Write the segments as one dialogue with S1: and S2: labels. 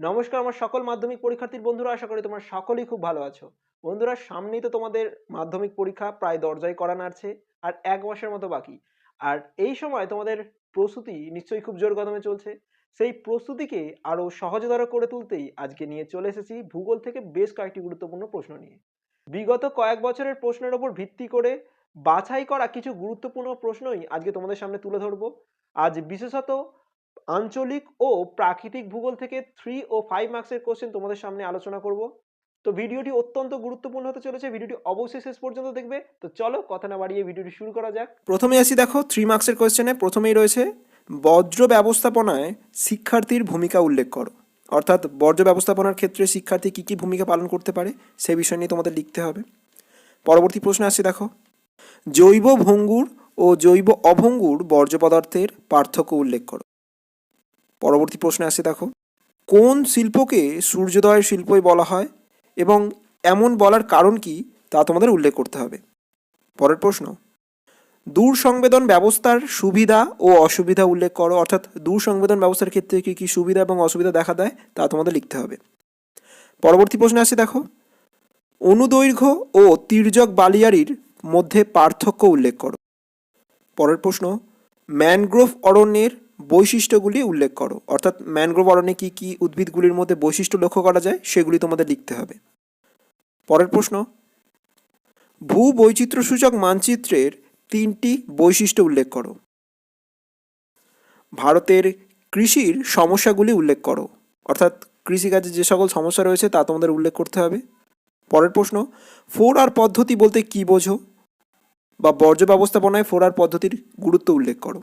S1: নমস্কার, আমার সকল মাধ্যমিক পরীক্ষার্থীর বন্ধুরা, আশা করি তোমরা সকলেই খুব ভালো আছো। বন্ধুরা, সামনেই তো তোমাদের মাধ্যমিক পরীক্ষা প্রায় দরজায় করানো আছে আর এক মাসের মতো বাকি। আর এই সময় তোমাদের প্রস্তুতি নিশ্চয়ই খুব জোর কদমে চলছে। সেই প্রস্তুতিকে আরও সহজতর করে তুলতেই আজকে নিয়ে চলে এসেছি ভূগোল থেকে বেশ কয়েকটি গুরুত্বপূর্ণ প্রশ্ন নিয়ে। বিগত কয়েক বছরের প্রশ্নের ওপর ভিত্তি করে বাছাই করা কিছু গুরুত্বপূর্ণ প্রশ্নই আজকে তোমাদের সামনে তুলে ধরবো। আজ বিশেষত আঞ্চলিক ও প্রাকৃতিক ভূগোল থেকে থ্রি ও ফাইভ মার্কসের কোশ্চেন তোমাদের সামনে আলোচনা করব। তো ভিডিওটি অত্যন্ত গুরুত্বপূর্ণ হতে চলেছে, ভিডিওটি অবশ্যই শেষ পর্যন্ত দেখবে। তো চলো কথা না বাড়িয়ে ভিডিওটি শুরু করা যাক। প্রথমে আসি দেখো থ্রি মার্কসের কোশ্চেনে প্রথমেই রয়েছে বজ্র ব্যবস্থাপনায় শিক্ষার্থীর ভূমিকা উল্লেখ করো। অর্থাৎ বর্জ্য ব্যবস্থাপনার ক্ষেত্রে শিক্ষার্থী কী কী ভূমিকা পালন করতে পারে সেই বিষয় নিয়ে তোমাদের লিখতে হবে। পরবর্তী প্রশ্ন আসছে দেখো, জৈব ভঙ্গুর ও জৈব অভঙ্গুর বর্জ্য পদার্থের পার্থক্য উল্লেখ করো। পরবর্তী প্রশ্নে আসে, দেখো। কোন শিল্পকে সূর্যোদয়ের শিল্পই বলা হয় এবং এমন বলার কারণ কি তা তোমাদের উল্লেখ করতে হবে? পরের প্রশ্ন দূর সংবেদন ব্যবস্থার সুবিধা ও অসুবিধা উল্লেখ করো। অর্থাৎ দূর সংবেদন ব্যবস্থার ক্ষেত্রে কী কী সুবিধা এবং অসুবিধা দেখা দেয় তা তোমাদের লিখতে হবে। পরবর্তী প্রশ্নে আসে, দেখো। অনুদৈর্ঘ্য ও তির্যক বালিয়ারির মধ্যে পার্থক্য উল্লেখ করো। পরের প্রশ্ন, ম্যানগ্রোভ অরণ্যের বৈশিষ্ট্যগুলি উল্লেখ করো। অর্থাৎ ম্যানগ্রোভ অরণ্যে কী কী উদ্ভিদগুলির মধ্যে বৈশিষ্ট্য লক্ষ্য করা যায় সেগুলি তোমাদের লিখতে হবে। পরের প্রশ্ন ভূ বৈচিত্র্যসূচক মানচিত্রের তিনটি বৈশিষ্ট্য উল্লেখ করো। ভারতের কৃষির সমস্যাগুলি উল্লেখ করো। অর্থাৎ কৃষিকাজে যে সকল সমস্যা রয়েছে তা তোমাদের উল্লেখ করতে হবে। পরের প্রশ্ন ফোর আর পদ্ধতি বলতে কী বোঝো? বা বর্জ্য ব্যবস্থাপনায় ফোর আর পদ্ধতির গুরুত্ব উল্লেখ করো।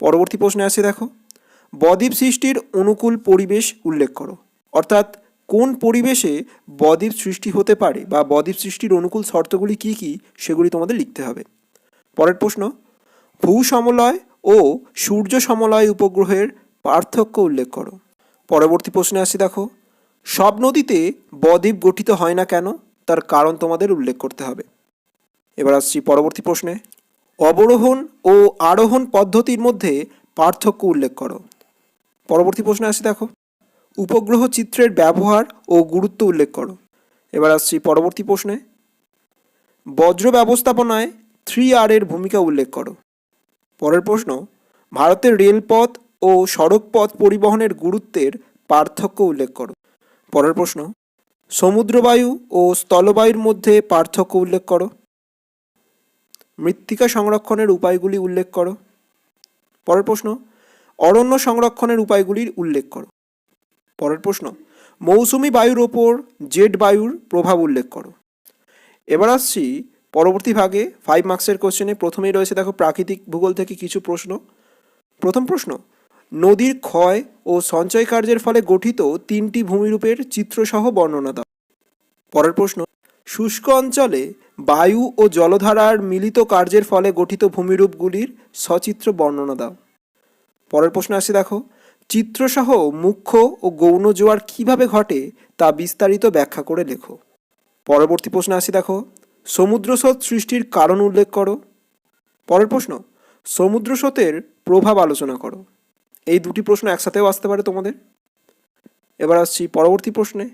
S1: পরবর্তী প্রশ্নে আসে দেখো। বদ্বীপ সৃষ্টির অনুকূল পরিবেশ উল্লেখ করো। অর্থাৎ কোন পরিবেশে বদ্বীপ সৃষ্টি হতে পারে বা বদ্বীপ সৃষ্টির অনুকূল শর্তগুলি কী কী সেগুলি তোমাদের লিখতে হবে। পরের প্রশ্ন, ভূ সমলয় ও সূর্য সমলয় উপগ্রহের পার্থক্য উল্লেখ করো। পরবর্তী প্রশ্নে আসি দেখো, সব নদীতে বদ্বীপ গঠিত হয় না কেন? তার কারণ তোমাদের উল্লেখ করতে হবে। এবার আসছি পরবর্তী প্রশ্নে। অবরোহণ ও আরোহণ পদ্ধতির মধ্যে পার্থক্য উল্লেখ করো। পরবর্তী প্রশ্নে আসি দেখো। উপগ্রহ চিত্রের ব্যবহার ও গুরুত্ব উল্লেখ করো। এবার আসছি পরবর্তী প্রশ্নে। বজ্র ব্যবস্থাপনায় থ্রি আর এর ভূমিকা উল্লেখ করো। পরের প্রশ্ন, ভারতের রেলপথ ও সড়কপথ পরিবহনের গুরুত্বের পার্থক্য উল্লেখ করো। পরের প্রশ্ন, সমুদ্রবায়ু ও স্থলবায়ুর মধ্যে পার্থক্য উল্লেখ করো। মৃত্তিকা সংরক্ষণের উপায়গুলি উল্লেখ করো। পরের প্রশ্ন, অরণ্য সংরক্ষণের উপায়গুলির উল্লেখ করো। পরের প্রশ্ন, মৌসুমি বায়ুর ওপর জেট বায়ুর প্রভাব উল্লেখ করো। এবার আসছি পরবর্তী ভাগে ফাইভ মার্কসের কোশ্চেনে প্রথমেই রয়েছে দেখো প্রাকৃতিক ভূগোল থেকে কিছু প্রশ্ন। প্রথম প্রশ্ন, নদীর ক্ষয় ও সঞ্চয় কার্যের ফলে গঠিত তিনটি ভূমিরূপের চিত্রসহ বর্ণনা দাও। পরের প্রশ্ন, শুষ্ক অঞ্চলে বায়ু ও জলধারার মিলিত কার্যের ফলে গঠিত ভূমিরূপগুলির সচিত্র বর্ণনা দাও। পরের প্রশ্ন আসি দেখো, চিত্রসহ মুখ্য ও গৌণ জোয়ার কীভাবে ঘটে তা বিস্তারিত ব্যাখ্যা করে লেখো। পরবর্তী প্রশ্ন আসি দেখো সমুদ্র স্রোত সৃষ্টির কারণ উল্লেখ করো। পরের প্রশ্ন সমুদ্র স্রোতের প্রভাব আলোচনা করো। এই দুটি প্রশ্ন একসাথেও আসতে পারে তোমাদের। এবার আসছি পরবর্তী প্রশ্নে,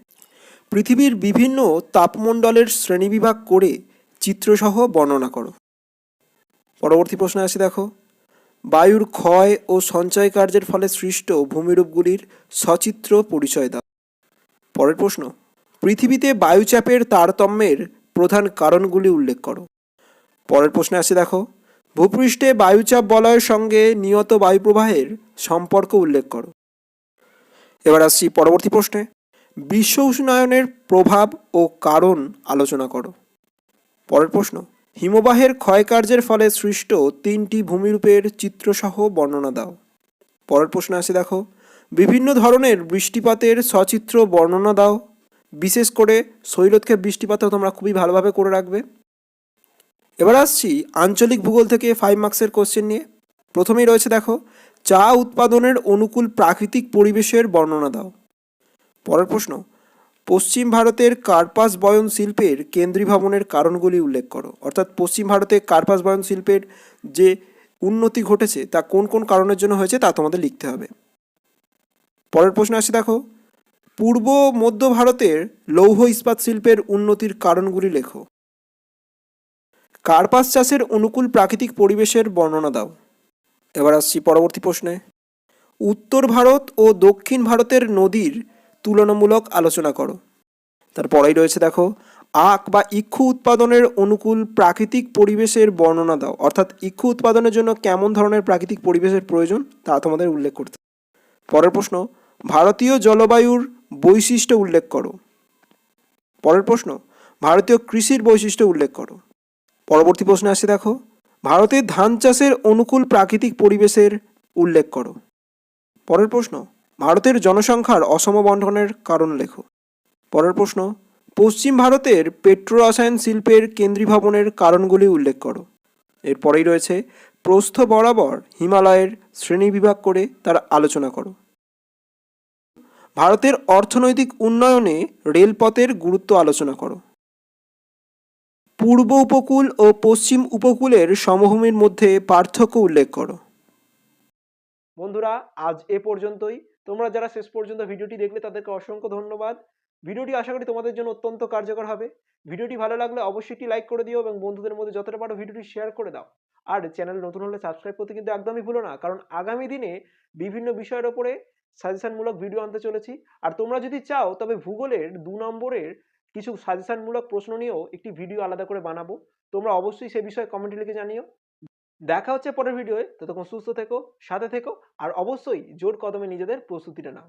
S1: পৃথিবীর বিভিন্ন তাপমণ্ডলের শ্রেণীবিভাগ করে চিত্রসহ বর্ণনা করো। পরবর্তী প্রশ্নে আসি দেখো। বায়ুর ক্ষয় ও সঞ্চয় কার্যের ফলে সৃষ্ট ভূমিরূপগুলির সচিত্র পরিচয় দাও। পরের প্রশ্ন, পৃথিবীতে বায়ুচাপের তারতম্যের প্রধান কারণগুলি উল্লেখ করো। পরের প্রশ্নে আসি দেখো, ভূপৃষ্ঠে বায়ুচাপ বলয়ের সঙ্গে নিয়ত বায়ুপ্রবাহের সম্পর্ক উল্লেখ করো। এবার আসছি পরবর্তী প্রশ্নে, বিশ্ব উষ্ণায়নের প্রভাব ও কারণ আলোচনা করো। পরের প্রশ্ন, হিমবাহের ক্ষয়কার্যের ফলে সৃষ্ট তিনটি ভূমিরূপের চিত্রসহ বর্ণনা দাও। পরের প্রশ্ন আসে দেখো, বিভিন্ন ধরনের বৃষ্টিপাতের সচিত্র বর্ণনা দাও। বিশেষ করে শৈলক্ষেপ বৃষ্টিপাতও তোমরা খুবই ভালোভাবে করে রাখবে। এবার আসছি আঞ্চলিক ভূগোল থেকে ফাইভ মার্কসের কোশ্চেন নিয়ে। প্রথমেই রয়েছে দেখো, চা উৎপাদনের অনুকূল প্রাকৃতিক পরিবেশের বর্ণনা দাও। পরের প্রশ্ন পশ্চিম ভারতের কার্পাস বয়ন শিল্পের কেন্দ্রীভবনের কারণগুলি উল্লেখ করো। অর্থাৎ পশ্চিম ভারতে কার্পাস বয়ন শিল্পের যে উন্নতি ঘটেছে, তা কোন কোন কারণের জন্য হয়েছে, তা তোমাদের লিখতে হবে। পরের প্রশ্ন আসে দেখো, পূর্ব মধ্য ভারতের লৌহ ইস্পাত শিল্পের উন্নতির কারণগুলি লেখো। কার্পাস চাষের অনুকূল প্রাকৃতিক পরিবেশের বর্ণনা দাও। এবার আসছি পরবর্তী প্রশ্নে। উত্তর ভারত ও দক্ষিণ ভারতের নদীর তুলনামূলক আলোচনা করো। তারপরেই রয়েছে দেখো, আখ বা ইক্ষু উৎপাদনের অনুকূল প্রাকৃতিক পরিবেশের বর্ণনা দাও। অর্থাৎ ইক্ষু উৎপাদনের জন্য কেমন ধরনের প্রাকৃতিক পরিবেশের প্রয়োজন, তা তোমাদের উল্লেখ করতে পরের প্রশ্ন, ভারতীয় জলবায়ুর বৈশিষ্ট্য উল্লেখ করো। পরের প্রশ্ন, ভারতীয় কৃষির বৈশিষ্ট্য উল্লেখ করো। পরবর্তী প্রশ্নে আসছে দেখো ভারতের ধান চাষের অনুকূল প্রাকৃতিক পরিবেশের উল্লেখ করো। পরের প্রশ্ন ভারতের জনসংখ্যার অসম বন্টনের কারণ লেখো। পরের প্রশ্ন, পশ্চিম ভারতের পেট্রো রসায়ন শিল্পের কেন্দ্রীভবনের কারণগুলি উল্লেখ করো। এরপরেই রয়েছে, প্রস্থ বরাবর হিমালয়ের শ্রেণীবিভাগ করে তার আলোচনা করো। ভারতের অর্থনৈতিক উন্নয়নে রেলপথের গুরুত্ব আলোচনা করো। পূর্ব উপকূল ও পশ্চিম উপকূলের সমভূমির মধ্যে পার্থক্য উল্লেখ করো। বন্ধুরা, আজ এ পর্যন্তই। তোমরা যারা শেষ পর্যন্ত ভিডিওটি দেখলে তাদেরকে অসংখ্য ধন্যবাদ। ভিডিওটি আশা করি তোমাদের জন্য অত্যন্ত কার্যকর হবে। ভিডিওটি ভালো লাগলে অবশ্যই একটি লাইক করে দিও এবং বন্ধুদের মধ্যে যতটা পারো ভিডিওটি শেয়ার করে দাও। আর চ্যানেল নতুন হলে সাবস্ক্রাইব করতে কিন্তু একদমই ভুলো না, কারণ আগামী দিনে বিভিন্ন বিষয়ের ওপরে সাজেশনমূলক ভিডিও আনতে চলেছি। আর তোমরা যদি চাও, তবে ভূগোলের দু নম্বরের কিছু সাজেশনমূলক প্রশ্ন নিয়েও একটি ভিডিও আলাদা করে বানাবো। তোমরা অবশ্যই সে বিষয়ে কমেন্টে লিখে জানিও। দেখা হচ্ছে পরের ভিডিওয়ে। ততক্ষণ সুস্থ থেকো, সাথে থেকো, আর অবশ্যই জোর কদমে নিজেদের প্রস্তুতিটা নাও।